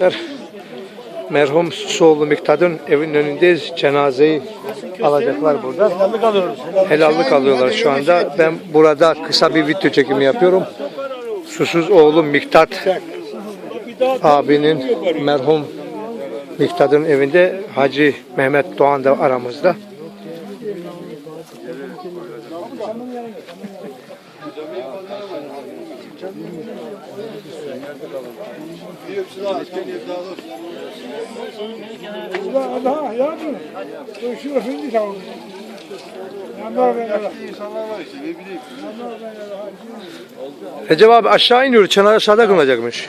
Arkadaşlar, Merhum Suoğlu Miktad'ın evinin önündeyiz. Cenazeyi alacaklar burada. Helallik alıyoruz. Helallik alıyorlar şu anda. Ben burada kısa bir video çekimi yapıyorum. Susuz oğlu Miktat abinin merhum Miktad'ın evinde Hacı Mehmet Doğan da aramızda. Daha ya mı? Şu. Yanlar ben Recep abi aşağı iniyor. Çınar aşağıda kılınacakmış.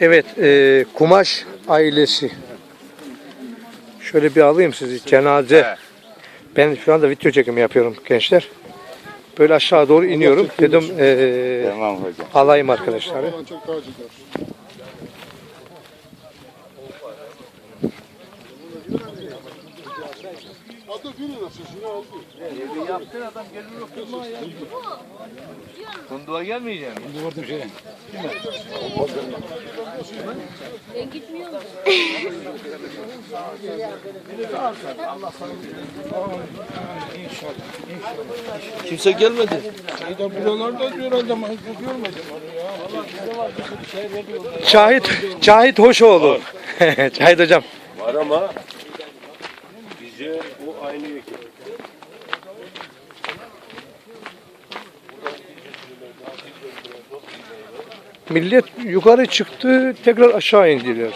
Evet, e, Kumaş ailesi. Şöyle bir alayım sizi. Cenaze. Ben şu anda video çekimi yapıyorum gençler. Böyle aşağı doğru iniyorum. Dedim e, alayım arkadaşları. Nasıl? Şunu aldı. Yaptın adam gelir oturma ya. Kunduğa gelmeyeceğim. Ben gitmiyorum. Kimse gelmedi. Şeyde buralarda diyor adam hiç görmedim onu ya. Cahit, Cahit Hoşoğlu. Cahit hocam. Var ama bize bu aynı ekip. Millet yukarı çıktı, tekrar aşağı indiler.